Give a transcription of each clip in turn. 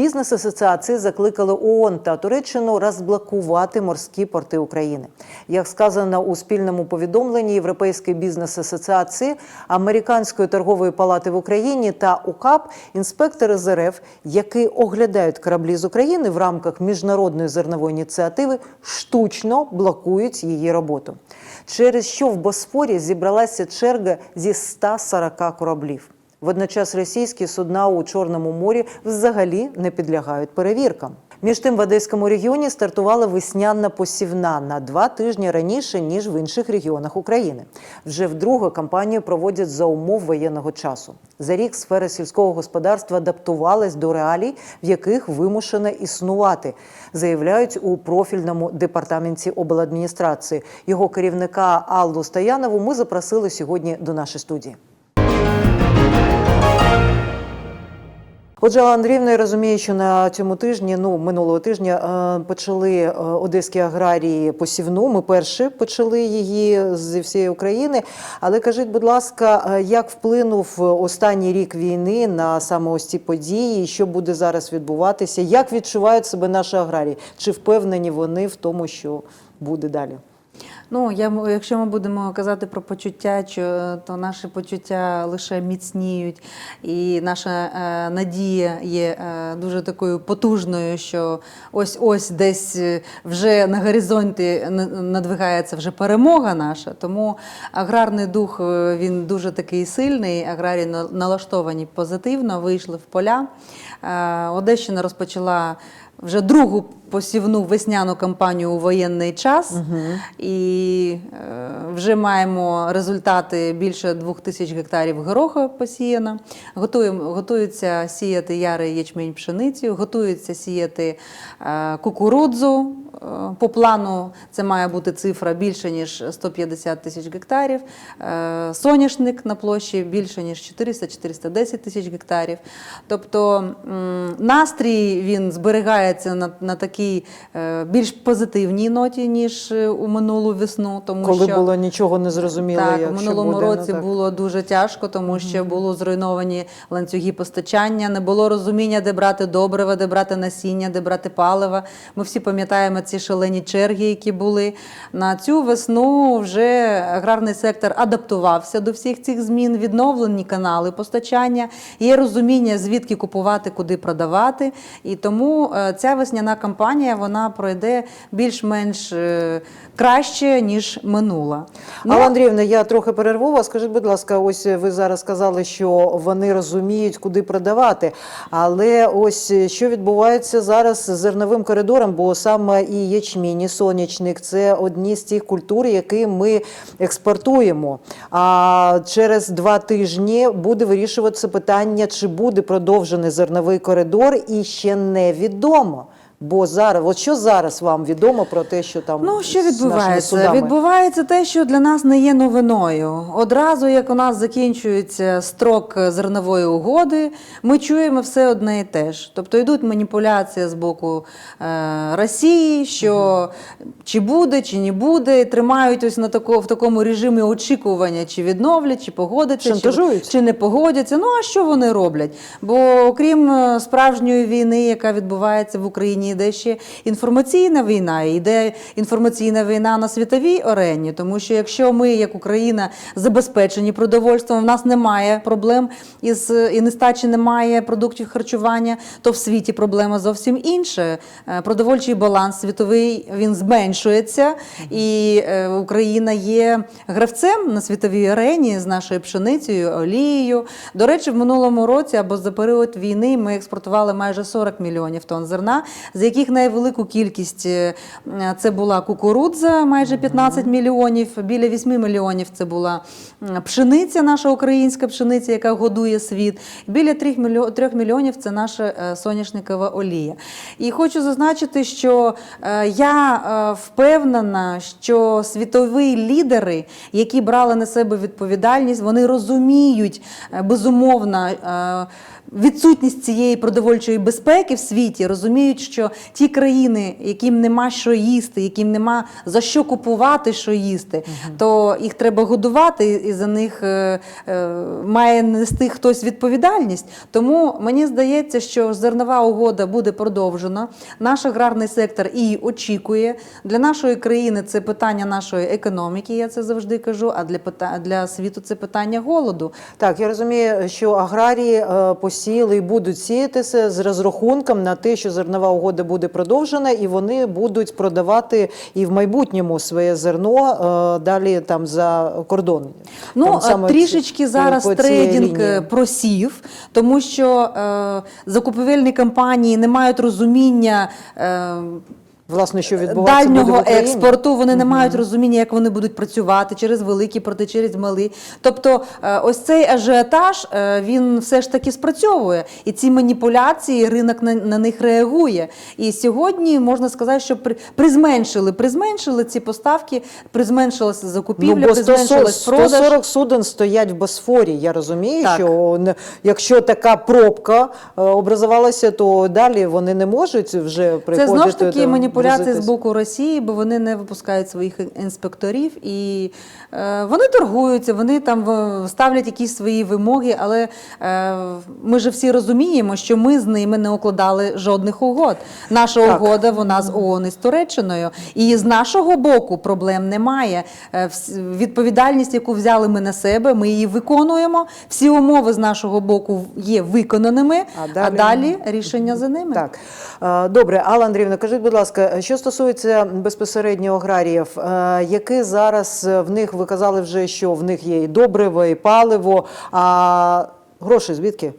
бізнес-асоціації закликали ООН та Туреччину розблокувати морські порти України. Як сказано у спільному повідомленні Європейської бізнес-асоціації, Американської торгової палати в Україні та УКАП, інспектори з РФ, які оглядають кораблі з України в рамках міжнародної зернової ініціативи, штучно блокують її роботу. Через що в Босфорі зібралася черга зі 140 кораблів. Водночас російські судна у Чорному морі взагалі не підлягають перевіркам. Між тим, в Одеському регіоні стартувала весняна посівна на два тижні раніше ніж в інших регіонах України. Вже вдруге кампанію проводять за умов воєнного часу. За рік сфера сільського господарства адаптувалась до реалій, в яких вимушена існувати, заявляють у профільному департаменті обладміністрації. Його керівника Аллу Стоянову ми запросили сьогодні до нашої студії. Отже, Андріївна, я розумію, що на цьому тижні, ну минулого тижня, е, почали е, одеські аграрії посівну. Ми перші почали її зі всієї України. Але кажіть, будь ласка, е, як вплинув останній рік війни на саме ось ці події? Що буде зараз відбуватися? Як відчувають себе наші аграрії? Чи впевнені вони в тому, що буде далі? Ну, я, якщо ми будемо казати про почуття, що, то наші почуття лише міцніють, і наша е, надія є е, дуже такою потужною, що ось ось десь е, вже на горизонті надвигається вже перемога наша. Тому аграрний дух е, він дуже такий сильний. Аграрії налаштовані позитивно, вийшли в поля. Е, Одещина розпочала вже другу посівну весняну кампанію у воєнний час, і е, вже маємо результати більше двох тисяч гектарів гороху посіяно. Готуємо, готуються сіяти ярий ячмінь пшеницю, готуються сіяти е, кукурудзу. Е, По плану це має бути цифра більше ніж 150 тисяч гектарів. Е, Соняшник на площі більше ніж 400-410 тисяч гектарів. Тобто настрій він зберігається на, на такій е, більш позитивній ноті, ніж е, у минулу весну. Тому Коли що було нічого не зрозуміло, так, у минулому буде, ну, році так. було дуже тяжко, тому що було зруйновані ланцюги постачання, не було розуміння, де брати добрива, де брати насіння, де брати палива. Ми всі пам'ятаємо ці шалені черги, які були. На цю весну вже аграрний сектор адаптувався до всіх цих змін, відновлені канали постачання, є розуміння, звідки купувати, куди продавати. І тому е, ця весняна кампанія вона пройде більш-менш е, краще, ніж минула. Ну, Алла Андріївна, я трохи перерву вас. Скажіть, будь ласка, ось ви зараз сказали, що вони розуміють, куди продавати. Але ось що відбувається зараз з зерновим коридором, бо саме і ячмінь, і сонячник це одні з тих культур, які ми експортуємо. А через два тижні буде вирішуватися питання, чи буде продовжений зерновий коридор, і ще невідомо. Бо зараз, от що зараз вам відомо про те, що там Ну, що відбувається? Відбувається те, що для нас не є новиною. Одразу, як у нас закінчується строк зернової угоди, ми чуємо все одне і те ж. Тобто йдуть маніпуляції з боку е, Росії, що чи буде, чи не буде, тримають ось на тако, в такому режимі очікування, чи відновлять, чи погодяться, чи, чи не погодяться. Ну а що вони роблять? Бо окрім е, справжньої війни, яка відбувається в Україні, йде ще інформаційна війна, і йде інформаційна війна на світовій арені. Тому що якщо ми, як Україна, забезпечені продовольством, в нас немає проблем із і нестачі немає продуктів харчування, то в світі проблема зовсім інша. Е, Продовольчий баланс світовий він зменшується, і е, Україна є гравцем на світовій арені з нашою пшеницею, олією. До речі, в минулому році або за період війни ми експортували майже 40 мільйонів тонн зерна, з яких найвелику кількість е, це була кукурудза, майже 15 мільйонів, біля 8 мільйонів це була пшениця, наша українська пшениця, яка годує світ. Біля 3 мільйонів, це наша е, соняшникова олія. І хочу зазначити, що е, я впевнена, що світові лідери, які брали на себе відповідальність, вони розуміють безумовно. Відсутність цієї продовольчої безпеки в світі розуміють, що ті країни, яким нема що їсти, яким нема за що купувати, що їсти, то їх треба годувати, і за них е, е, має нести хтось відповідальність. Тому мені здається, що зернова угода буде продовжена. Наш аграрний сектор її очікує. Для нашої країни це питання нашої економіки, я це завжди кажу. А для для світу це питання голоду. Так, я розумію, що аграрії е, посіяли і будуть сіятися з розрахунком на те, що зернова угода буде продовжена, і вони будуть продавати і в майбутньому своє зерно е, далі там за кордон. Ну, Там саме трішечки ці- зараз трейдинг лінії. е, просів, тому що е, закупівельні компанії не мають розуміння. Е, Власне, що відбувається буде в дальнього експорту. Вони не мають розуміння, як вони будуть працювати через великі проти через малі. Тобто, е, ось цей ажіотаж е, він все ж таки спрацьовує, і ці маніпуляції ринок на, на них реагує. І сьогодні можна сказати, що при, призменшили, призменшили ці поставки, призменшилася закупівля, Ну, бо 140, призменшилась продаж. 140 суден стоять в Босфорі. Я розумію, Так. що якщо така пробка е, образувалася, то далі вони не можуть вже приходити. Це знову ж таки там, маніпуляції з боку Росії, бо вони не випускають своїх інспекторів і е, вони торгуються, вони там ставлять якісь свої вимоги, але е, ми ж всі розуміємо, що ми з ними не укладали жодних угод. Наша Так. угода вона з ООН і з Туреччиною. І з нашого боку проблем немає. Е, Відповідальність, яку взяли ми на себе, ми її виконуємо. Всі умови з нашого боку є виконаними, А а далі- далі, рішення за ними. Так, Е, добре, Алла Андріївна, кажіть, будь ласка, що стосується безпосередньо аграріїв, е, які зараз в них ви казали вже, що в них є і добриво, і паливо, а гроші звідки?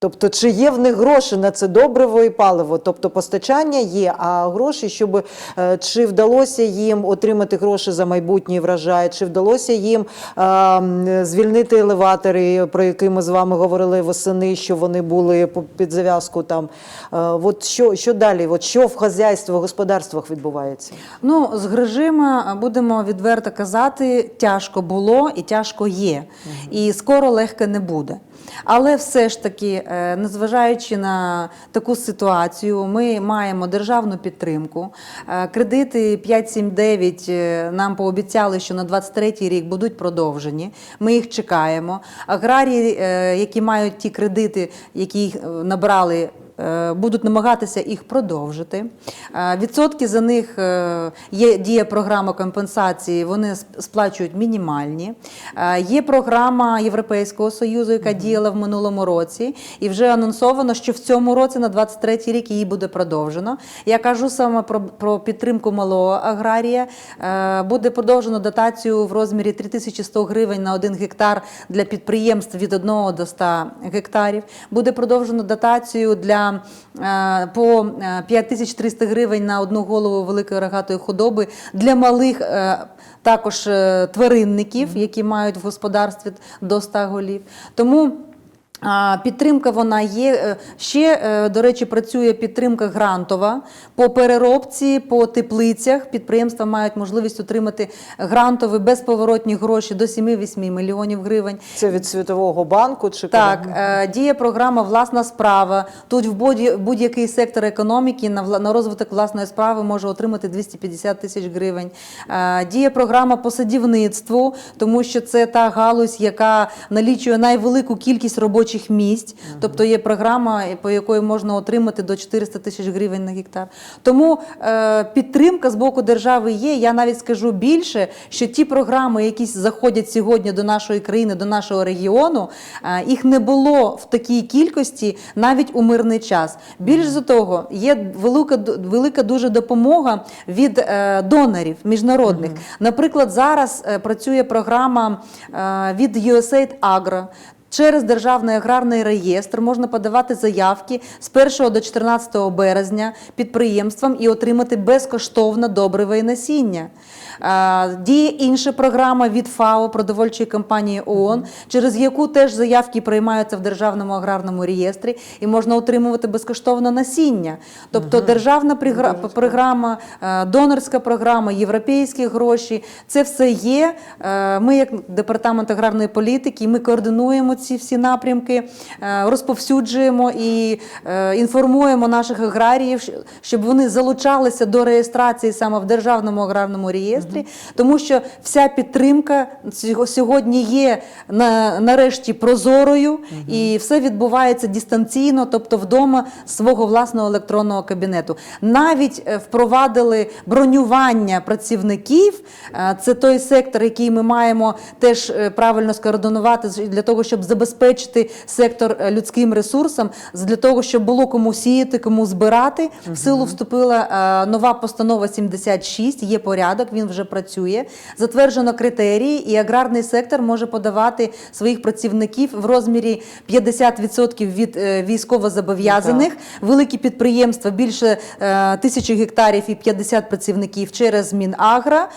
Тобто, чи є в них гроші на це добриво і паливо? Тобто постачання є, а гроші, щоб е, чи вдалося їм отримати гроші за майбутній врожай, чи вдалося їм е, звільнити елеватори, про які ми з вами говорили восени, що вони були під зав'язку там. Е, От що, що далі? От що в хазяйстві, в господарствах відбувається? Ну, з грошима будемо відверто казати, тяжко було і тяжко є. І скоро легко не буде. Але все ж таки, незважаючи на таку ситуацію, ми маємо державну підтримку. Е, Кредити 579 е, нам пообіцяли, що на 23 рік будуть продовжені. Ми їх чекаємо. Аграрії, е, які мають ті кредити, які їх, е, набрали е, будуть намагатися їх продовжити. Е, Відсотки за них е, є діє програма компенсації, вони сплачують мінімальні. Е, Є програма Європейського союзу, яка діяла в минулому році, і вже анонсовано, що в цьому році на 23 рік її буде продовжено. Я кажу саме про, про підтримку малого аграрія. Е, Буде продовжено дотацію в розмірі 3100 гривень на 1 гектар для підприємств від 1 до 100 гектарів. Буде продовжено дотацію для е, по е, 5300 гривень на одну голову великої рогатої худоби для малих. е, Також е, тваринників, які мають в господарстві до 100 голів. Тому Підтримка вона є. Е, Ще, е, до речі, працює підтримка грантова по переробці, по теплицях. Підприємства мають можливість отримати грантові безповоротні гроші до 7-8 мільйонів гривень. Це від Світового банку чи Так, кого? е, діє програма Власна справа. Тут в будь- будь-який сектор економіки на розвиток власної справи може отримати 250 тисяч гривень. Діє програма по садівництву, тому що це та галузь, яка налічує найвелику кількість робочих місць. Тобто є програма, по якої можна отримати до 400 тисяч гривень на гектар. Тому е, підтримка з боку держави є. Я навіть скажу більше, що ті програми, які заходять сьогодні до нашої країни, до нашого регіону, е, їх не було в такій кількості навіть у мирний час. Більш за того, є велика, велика дуже допомога від е, донорів міжнародних. Наприклад, зараз е, працює програма е, від USAID Agro. Через державний аграрний реєстр можна подавати заявки з 1 до 14 березня підприємствам і отримати безкоштовно добриве і насіння. Діє інша програма від ФАО продовольчої компанії ООН, через яку теж заявки приймаються в державному аграрному реєстрі і можна отримувати безкоштовно насіння. Тобто державна програма, е, донорська програма, європейські гроші це все є. Е, Ми, як департамент аграрної політики, ми координуємо ці всі напрямки, е, розповсюджуємо і е, інформуємо наших аграріїв, щоб вони залучалися до реєстрації саме в державному аграрному реєстрі, тому що вся підтримка сьогодні є на, нарешті прозорою, і все відбувається дистанційно, тобто вдома з свого власного електронного кабінету. Навіть е, впровадили бронювання працівників. Це той сектор, який ми маємо теж правильно скоординувати для того, щоб забезпечити сектор е, людським ресурсом, для того, щоб було кому сіяти, кому збирати. В силу вступила е, нова постанова 76, є порядок, він вже працює. Затверджено критерії, і аграрний сектор може подавати своїх працівників в розмірі 50% від е, військовозобов'язаних. Великі підприємства більше тисячі гектарів і 50 працівників через Мінагра.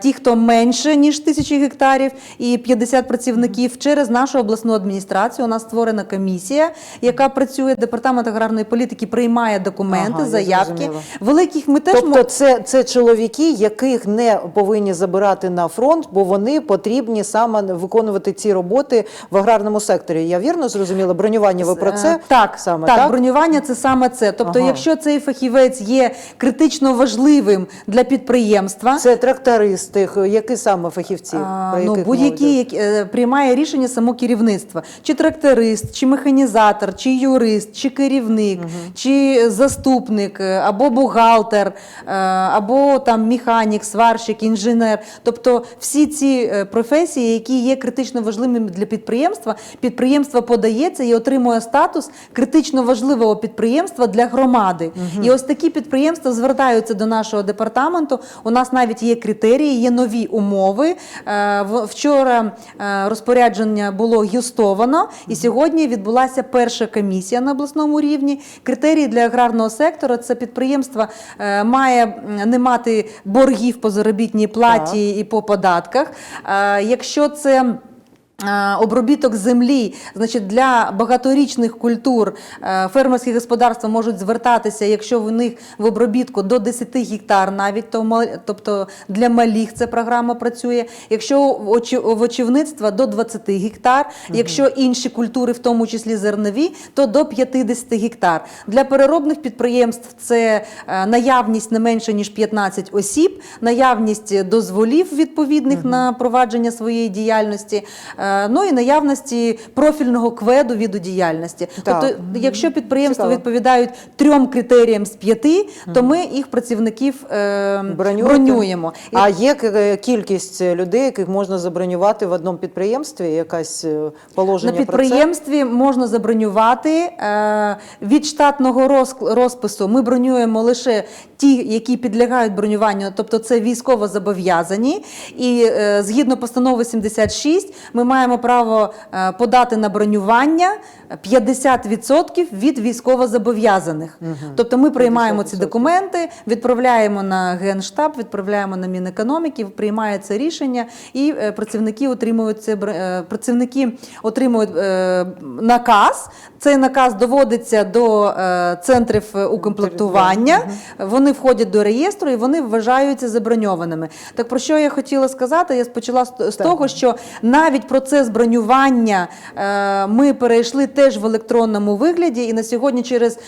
Ті, хто менше ніж тисячі гектарів і 50 працівників через нашу обласну адміністрацію. У нас створена комісія, яка працює. Департамент аграрної політики приймає документи, Ага, заявки. Великих ми теж Тобто, це, це чоловіки, яких не повинні забирати на фронт, бо вони потрібні саме виконувати ці роботи в аграрному секторі. Я вірно зрозуміла? Бронювання ви про це Е, так, саме так, так? бронювання це саме це. Тобто, Ага. якщо цей фахівець є критично важливим для підприємства, Це трактористи, які саме фахівці? А, про ну, будь-які які, е, приймає рішення само керівництво, чи тракторист, чи механізатор, чи юрист, чи керівник, чи заступник, е, або бухгалтер, е, або там механік, сварщик, інженер. Тобто всі ці е, професії, які є критично важливими для підприємства, підприємство подається і отримує статус критично важливого підприємства для громади. І ось такі підприємства звертаються до нашого департаменту. У нас навіть є критерії, є нові умови. Вчора розпорядження було юстовано, і сьогодні відбулася перша комісія на обласному рівні. Критерії для аграрного сектора це підприємство е, має не мати боргів по заробітній платі і по податках. Е, Якщо це Обробіток землі, значить, для багаторічних культур е, фермерські господарства можуть звертатися, якщо в них в обробітку до 10 гектар, навіть то тобто для малих ця програма працює. Якщо очі- овочівництва до 20 гектар, якщо інші культури, в тому числі зернові, то до 50 гектар. Для переробних підприємств це е, наявність не менше ніж 15 осіб, наявність дозволів відповідних на провадження своєї діяльності. Е, Ну і наявності профільного кведу віду діяльності. Так. Тобто, якщо підприємства Цікаво. відповідають трьом критеріям з п'яти, то ми їх працівників е, бронюємо. А є кількість людей, яких можна забронювати в одному підприємстві? Якась е, положення На про це? підприємстві можна забронювати е, від штатного розпису. Ми бронюємо лише ті, які підлягають бронюванню, тобто це військово зобов'язані. І е, згідно постанови 76, ми маємо право е, подати на бронювання 50% від військовозобов'язаних. Тобто ми приймаємо ці 50%. документи, відправляємо на генштаб, відправляємо на Мінекономіки, приймає це рішення, і е, працівники отримують це е, працівники отримують наказ. Цей наказ доводиться до центрів укомплектування. Вони входять до реєстру і вони вважаються заброньованими. Так про що я хотіла сказати? Я почала з, того, що навіть процес бронювання е, ми перейшли теж в електронному вигляді, і на сьогодні, через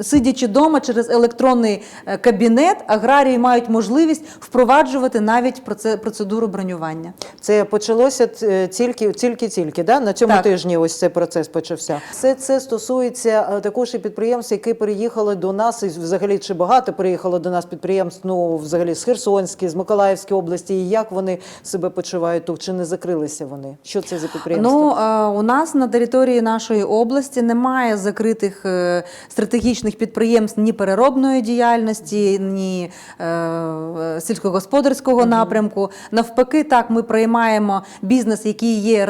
сидячи вдома, через електронний е, кабінет, аграрії мають можливість впроваджувати навіть проце- процедуру бронювання. Це почалося е, тільки, тільки, тільки, да? на цьому Так. тижні ось цей процес почався. Все це стосується також і підприємств, які переїхали до нас, і взагалі чи багато переїхало до нас підприємств, ну взагалі з Херсонської, з Миколаївської області, і як вони себе почувають тут, чи не закрилися вони? Що це за підприємство? Ну е, у нас на території нашої області немає закритих е, стратегічних підприємств ні переробної діяльності, ні е, сільськогосподарського напрямку. Навпаки, так ми приймаємо бізнес, який є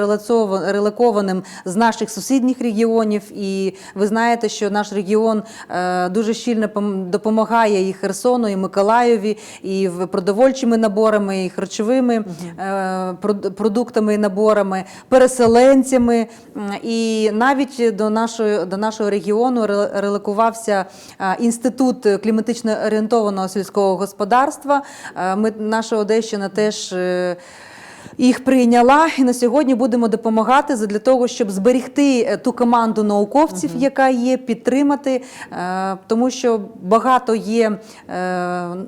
релокованим з наших сусідніх регіонів. І ви знаєте, що наш регіон дуже щільно допомагає і Херсону, і Миколаєві, і продовольчими наборами, і харчовими прод- продуктами і наборами, переселенцями. І навіть до нашої до нашого регіону ре- релокувався е, інститут кліматично орієнтованого сільського господарства. Е, Ми наша Одещина теж. Їх прийняла, і на сьогодні будемо допомагати для того, щоб зберегти е, ту команду науковців, яка є, підтримати, е, тому що багато є е,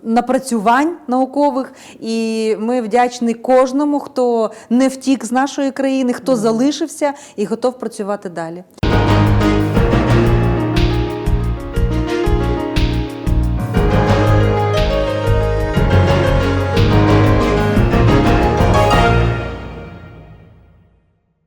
напрацювань наукових, і ми вдячні кожному, хто не втік з нашої країни, хто залишився і готов працювати далі.